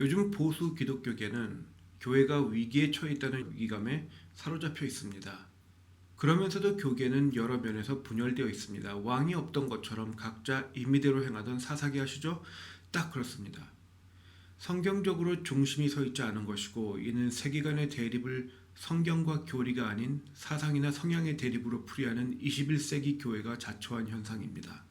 요즘 보수 기독교계는 교회가 위기에 처해 있다는 위기감에 사로잡혀 있습니다. 그러면서도 교계는 여러 면에서 분열되어 있습니다. 왕이 없던 것처럼 각자 임의대로 행하던 사사기 하시죠? 딱 그렇습니다. 성경적으로 중심이 서 있지 않은 것이고 이는 세계관의 대립을 성경과 교리가 아닌 사상이나 성향의 대립으로 풀이하는 21세기 교회가 자초한 현상입니다.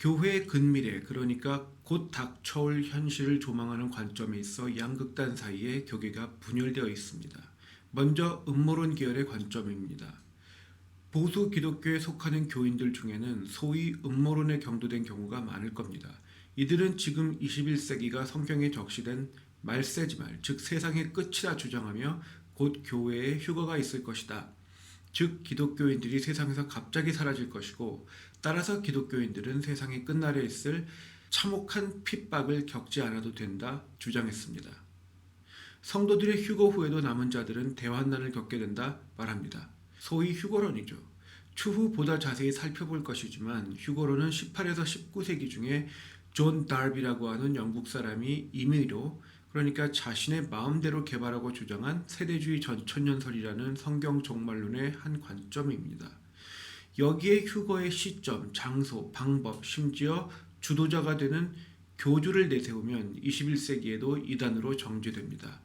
교회의 근미래 그러니까 곧 닥쳐올 현실을 조망하는 관점에 있어 양극단 사이에 교계가 분열되어 있습니다. 먼저 음모론 계열의 관점입니다. 보수 기독교에 속하는 교인들 중에는 소위 음모론에 경도된 경우가 많을 겁니다. 이들은 지금 21세기가 성경에 적시된 말세지말, 즉 세상의 끝이라 주장하며 곧 교회에 휴거가 있을 것이다. 즉 기독교인들이 세상에서 갑자기 사라질 것이고 따라서 기독교인들은 세상의 끝날에 있을 참혹한 핍박을 겪지 않아도 된다 주장했습니다. 성도들의 휴거 후에도 남은 자들은 대환난을 겪게 된다 말합니다. 소위 휴거론이죠. 추후 보다 자세히 살펴볼 것이지만 휴거론은 18에서 19세기 중에 존 달비라고 하는 영국 사람이 임의로 그러니까 자신의 마음대로 개발하고 주장한 세대주의 전천년설이라는 성경 종말론의 한 관점입니다. 여기에 휴거의 시점, 장소, 방법, 심지어 주도자가 되는 교주를 내세우면 21세기에도 이단으로 정죄됩니다.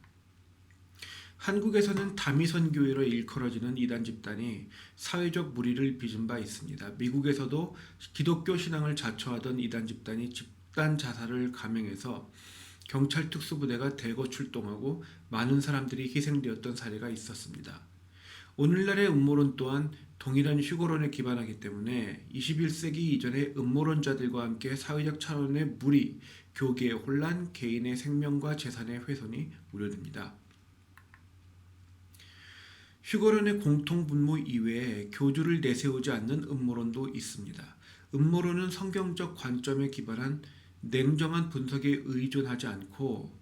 한국에서는 다미선 교회로 일컬어지는 이단 집단이 사회적 무리를 빚은 바 있습니다. 미국에서도 기독교 신앙을 자처하던 이단 집단이 집단 자살을 감행해서 경찰 특수부대가 대거 출동하고 많은 사람들이 희생되었던 사례가 있었습니다. 오늘날의 음모론 또한 동일한 휴거론에 기반하기 때문에 21세기 이전의 음모론자들과 함께 사회적 차원의 무리, 교계의 혼란, 개인의 생명과 재산의 훼손이 우려됩니다. 휴거론의 공통분모 이외에 교주를 내세우지 않는 음모론도 있습니다. 음모론은 성경적 관점에 기반한 냉정한 분석에 의존하지 않고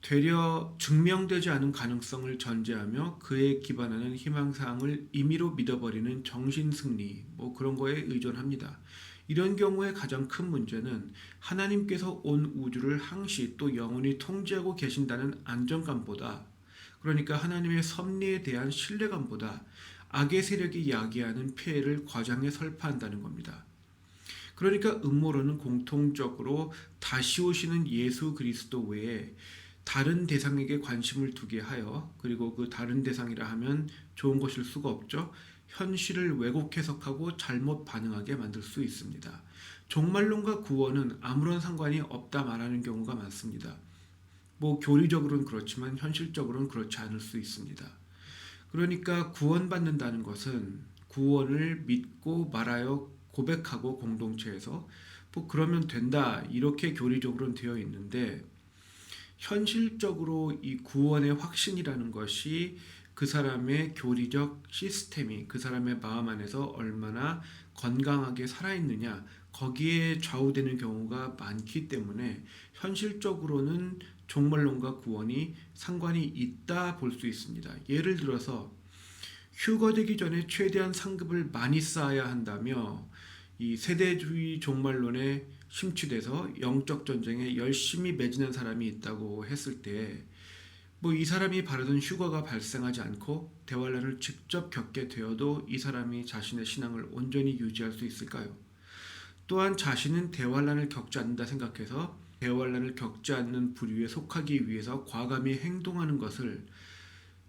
되려 증명되지 않은 가능성을 전제하며 그에 기반하는 희망사항을 임의로 믿어버리는 정신승리 뭐 그런 거에 의존합니다. 이런 경우에 가장 큰 문제는 하나님께서 온 우주를 항시 또 영원히 통제하고 계신다는 안정감보다 그러니까 하나님의 섭리에 대한 신뢰감보다 악의 세력이 야기하는 폐해를 과장해 설파한다는 겁니다. 그러니까 음모론은 공통적으로 다시 오시는 예수 그리스도 외에 다른 대상에게 관심을 두게 하여 그리고 그 다른 대상이라 하면 좋은 것일 수가 없죠. 현실을 왜곡 해석하고 잘못 반응하게 만들 수 있습니다. 종말론과 구원은 아무런 상관이 없다 말하는 경우가 많습니다. 뭐 교리적으로는 그렇지만 현실적으로는 그렇지 않을 수 있습니다. 그러니까 구원받는다는 것은 구원을 믿고 말하여 고백하고 공동체에서 뭐 그러면 된다 이렇게 교리적으로는 되어 있는데 현실적으로 이 구원의 확신이라는 것이 그 사람의 교리적 시스템이 그 사람의 마음 안에서 얼마나 건강하게 살아있느냐 거기에 좌우되는 경우가 많기 때문에 현실적으로는 종말론과 구원이 상관이 있다 볼 수 있습니다. 예를 들어서 휴거되기 전에 최대한 상급을 많이 쌓아야 한다며 이 세대주의 종말론에 심취돼서 영적 전쟁에 열심히 매진한 사람이 있다고 했을 때 뭐 이 사람이 바라던 휴거가 발생하지 않고 대환란을 직접 겪게 되어도 이 사람이 자신의 신앙을 온전히 유지할 수 있을까요? 또한 자신은 대환란을 겪지 않는다 생각해서 대환란을 겪지 않는 부류에 속하기 위해서 과감히 행동하는 것을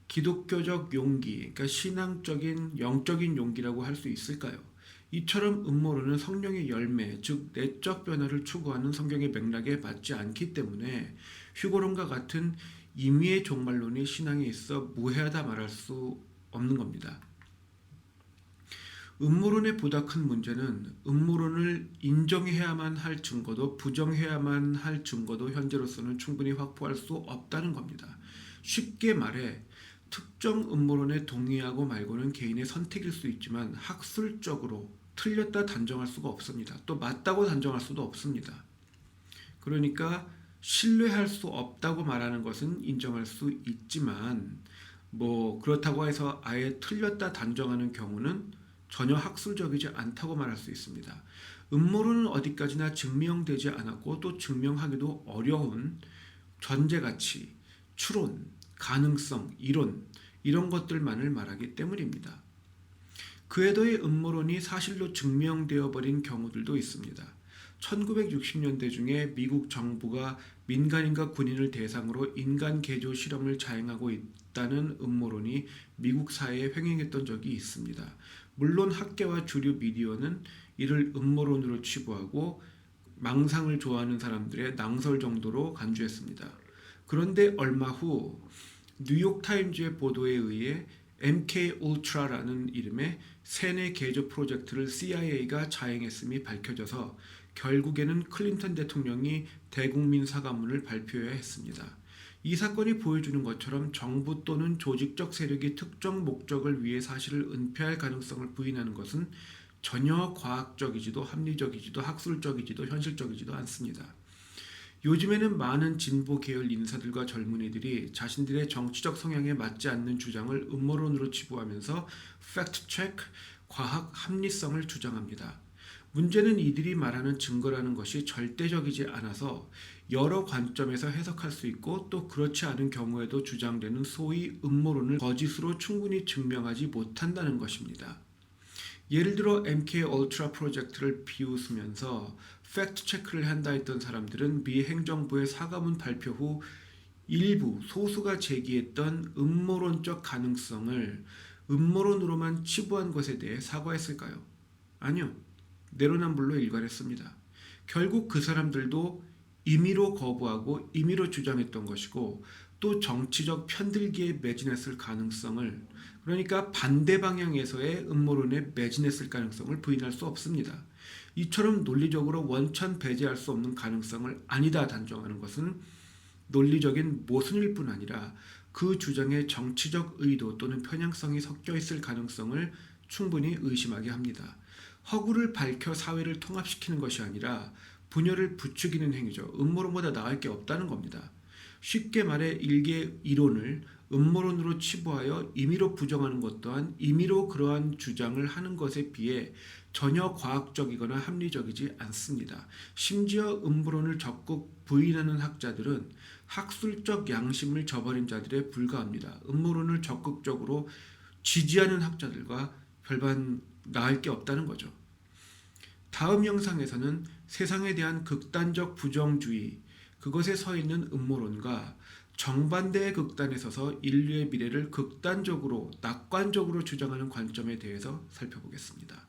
기독교적 용기, 그러니까 신앙적인 영적인 용기라고 할 수 있을까요? 이처럼 음모론은 성령의 열매, 즉 내적 변화를 추구하는 성경의 맥락에 맞지 않기 때문에 휴고론과 같은 임의의 종말론이 신앙에 있어 무해하다 말할 수 없는 겁니다. 음모론의 보다 큰 문제는 음모론을 인정해야만 할 증거도 부정해야만 할 증거도 현재로서는 충분히 확보할 수 없다는 겁니다. 쉽게 말해 특정 음모론에 동의하고 말고는 개인의 선택일 수 있지만 학술적으로 틀렸다 단정할 수가 없습니다. 또 맞다고 단정할 수도 없습니다. 그러니까 신뢰할 수 없다고 말하는 것은 인정할 수 있지만 뭐 그렇다고 해서 아예 틀렸다 단정하는 경우는 전혀 학술적이지 않다고 말할 수 있습니다. 음모론은 어디까지나 증명되지 않았고 또 증명하기도 어려운 존재 가치, 추론, 가능성, 이론 이런 것들만을 말하기 때문입니다. 그에 더해 음모론이 사실로 증명되어 버린 경우들도 있습니다. 1960년대 중에 미국 정부가 민간인과 군인을 대상으로 인간 개조 실험을 자행하고 있다는 음모론이 미국 사회에 횡행했던 적이 있습니다. 물론 학계와 주류 미디어는 이를 음모론으로 치부하고 망상을 좋아하는 사람들의 낭설 정도로 간주했습니다. 그런데 얼마 후 뉴욕 타임즈의 보도에 의해 MK 울트라라는 이름의 세뇌 개조 프로젝트를 CIA가 자행했음이 밝혀져서 결국에는 클린턴 대통령이 대국민 사과문을 발표해야 했습니다. 이 사건이 보여주는 것처럼 정부 또는 조직적 세력이 특정 목적을 위해 사실을 은폐할 가능성을 부인하는 것은 전혀 과학적이지도 합리적이지도 학술적이지도 현실적이지도 않습니다. 요즘에는 많은 진보 계열 인사들과 젊은이들이 자신들의 정치적 성향에 맞지 않는 주장을 음모론으로 치부하면서 팩트 체크, 과학 합리성을 주장합니다. 문제는 이들이 말하는 증거라는 것이 절대적이지 않아서 여러 관점에서 해석할 수 있고 또 그렇지 않은 경우에도 주장되는 소위 음모론을 거짓으로 충분히 증명하지 못한다는 것입니다. 예를 들어 MK 울트라 프로젝트를 비웃으면서 팩트 체크를 한다 했던 사람들은 미 행정부의 사과문 발표 후 일부 소수가 제기했던 음모론적 가능성을 음모론으로만 치부한 것에 대해 사과했을까요? 아니요. 내로남불로 일관했습니다. 결국 그 사람들도 임의로 거부하고 임의로 주장했던 것이고 또 정치적 편들기에 매진했을 가능성을 그러니까 반대 방향에서의 음모론에 매진했을 가능성을 부인할 수 없습니다. 이처럼 논리적으로 원천 배제할 수 없는 가능성을 아니다 단정하는 것은 논리적인 모순일 뿐 아니라 그 주장에 정치적 의도 또는 편향성이 섞여 있을 가능성을 충분히 의심하게 합니다. 허구를 밝혀 사회를 통합시키는 것이 아니라 분열을 부추기는 행위죠. 음모론보다 나을 게 없다는 겁니다. 쉽게 말해 일개 이론을 음모론으로 치부하여 임의로 부정하는 것 또한 임의로 그러한 주장을 하는 것에 비해 전혀 과학적이거나 합리적이지 않습니다. 심지어 음모론을 적극 부인하는 학자들은 학술적 양심을 저버린 자들에 불과합니다. 음모론을 적극적으로 지지하는 학자들과 별반 나을 게 없다는 거죠. 다음 영상에서는 세상에 대한 극단적 부정주의, 그것에 서 있는 음모론과 정반대의 극단에 서서 인류의 미래를 극단적으로 낙관적으로 주장하는 관점에 대해서 살펴보겠습니다.